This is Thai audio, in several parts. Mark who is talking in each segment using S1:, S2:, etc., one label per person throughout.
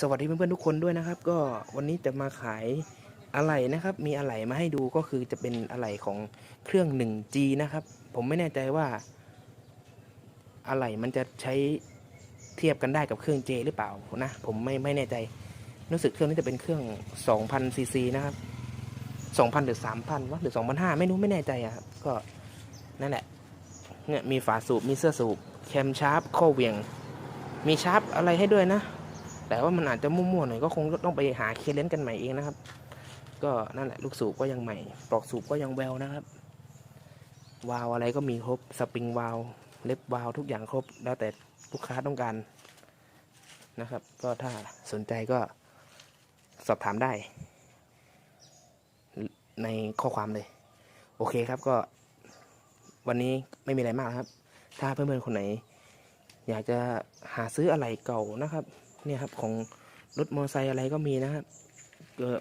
S1: สวัสดีเพื่อนๆทุกคนด้วยนะครับ ก็วันนี้จะมาขายอะไหล่นะครับ มีอะไหล่มาให้ดูก็คือจะเป็นอะไหล่ของเครื่อง 1G นะครับ ผมไม่แน่ใจว่าอะไหล่มันจะใช้เทียบกันได้กับเครื่อง J หรือเปล่านะ ผมไม่ไม่แน่ใจ รู้สึกเครื่องนี้จะเป็นเครื่อง 2,000ซีซีนะครับ2,000หรือ3,000วะหรือ2,500ไม่รู้ไม่แน่ใจอะครับก็นั่นแหละเนี่ยมีฝาสูบมีเสื้อสูบแคมชาร์ปข้อเวียง มีชาร์ปอะไรให้ด้วยนะ แต่ว่ามันอาจจะมั่วๆหน่อยก็คงต้องไปหาเคเลนส์กันใหม่เองนะครับ ก็นั่นแหละลูกสูบก็ยังใหม่ ปลอกสูบก็ยังแววนะครับ วาล์วอะไรก็มีครบสปริงวาล์วเล็บวาล์วทุกอย่างครบ แล้วแต่ลูกค้าต้องการนะครับ ก็ถ้าสนใจก็สอบถามได้ ในข้อความเลย โอเคครับก็ วันนี้ไม่มีอะไรมากครับ ถ้าเพื่อนๆคนไหน อยากจะหาซื้ออะไรเก่านะครับ เนี่ยครับของรถมอเตอร์ไซค์อะไรก็มีนะครับ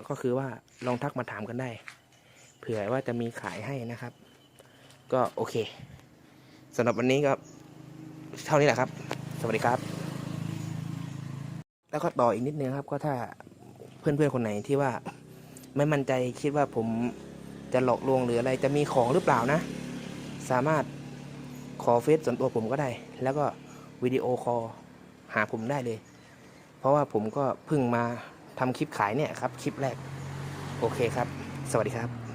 S1: ก็คือว่าลองทักมาถามกันได้ เผื่อว่าจะมีขายให้นะครับ ก็โอเคสำหรับวันนี้ก็เท่านี้แหละครับ สวัสดีครับ แล้วก็ต่ออีกนิดนึงครับ ก็ถ้าเพื่อนๆคนไหนที่ว่าไม่มั่นใจคิดว่าผมจะหลอกลวงหรืออะไรจะมีของหรือเปล่านะ สามารถขอเฟซส่วนตัวผมก็ได้ แล้วก็วิดีโอคอลหาผมได้เลย เพราะว่าผมก็เพิ่งมาทำคลิปขายเนี่ยครับ คลิปแรก โอเคครับ สวัสดีครับ